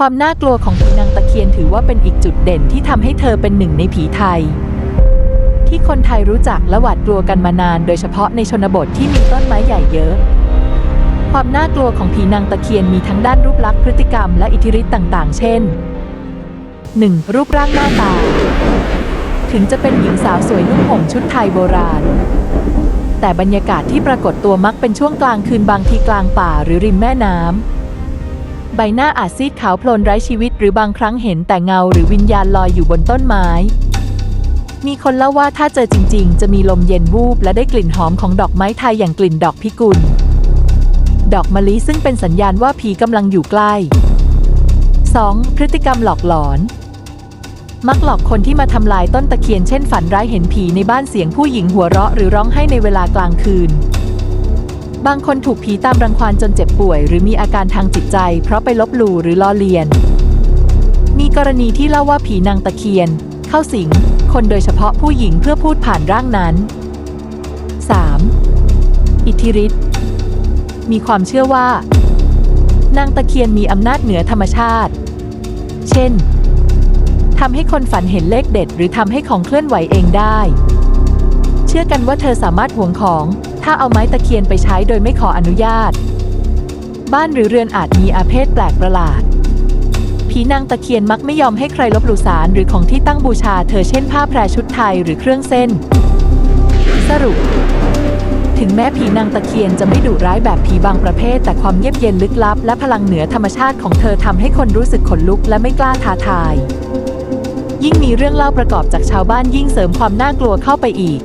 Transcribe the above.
ความน่ากลัวของผีนางตะเคียนถือว่าเป็นอีกจุดเด่นที่ทำให้เธอเป็นหนึ่งในผีไทย ที่คนไทยรู้จักและหวาดกลัวกันมานาน โดยเฉพาะในชนบทที่มีต้นไม้ใหญ่เยอะ ความน่ากลัวของผีนางตะเคียนมีทั้งด้านรูปลักษณ์พฤติกรรมและอิทธิฤทธิ์ต่างๆ เช่น 1. รูปร่างหน้าตา ถึงจะเป็นหญิงสาวสวยนุ่งห่มชุดไทยโบราณ แต่บรรยากาศที่ปรากฏตัวมักเป็นช่วงกลางคืนบางทีกลางป่าหรือริมแม่น้ำ ใบหน้าอาจซีดขาวโพลนไร้ชีวิตหรือบางครั้งเห็นแต่เงาหรือวิญญาณลอยอยู่บนต้นไม้ มีคนเล่าว่าถ้าเจอจริง ๆ จะมีลมเย็นวูบและได้กลิ่นหอมของดอกไม้ไทยอย่างกลิ่นดอกพิกุล ดอกมะลิซึ่งเป็นสัญญาณว่าผีกำลังอยู่ใกล้ 2. พฤติกรรมหลอกหลอน มักหลอกคนที่มาทำลายต้นตะเคียนเช่นฝันร้ายเห็นผีในบ้านเสียงผู้หญิงหัวเราะหรือร้องไห้ในเวลากลางคืน บางคนถูกผีตามรังควานจนเจ็บป่วย หรือมีอาการทางจิตใจ เพราะไปลบหลู่หรือล้อเลียน มีกรณีที่เล่าว่าผีนางตะเคียน เข้าสิง คนโดยเฉพาะผู้หญิงเพื่อพูดผ่านร่างนั้น 3. อิทธิฤทธิ์มีความเชื่อว่า นางตะเคียนมีอำนาจเหนือธรรมชาติ เช่นทำให้คนฝันเห็นเลขเด็ด หรือทำให้ของเคลื่อนไหวเองได้ ชื่อกันว่าเธอสามารถหวงของ ถ้าเอาไม้ตะเคียนไปใช้โดยไม่ขออนุญาต บ้านหรือเรือนอาจมีอาเพศแปลกประหลาด ผีนางตะเคียนมักไม่ยอมให้ใครลบหลู่สารหรือของที่ตั้งบูชาเธอเช่นผ้าแพรชุดไทยหรือเครื่องเส้น สรุป ถึงแม้ผีนางตะเคียนจะไม่ดุร้ายแบบผีบางประเภท แต่ความเงียบเย็นลึกลับ และพลังเหนือธรรมชาติของเธอทำให้คนรู้สึกขนลุกและไม่กล้าท้าทายยิ่งมีเรื่องเล่าประกอบจากชาวบ้านยิ่งเสริมความน่ากลัวเข้าไปอีก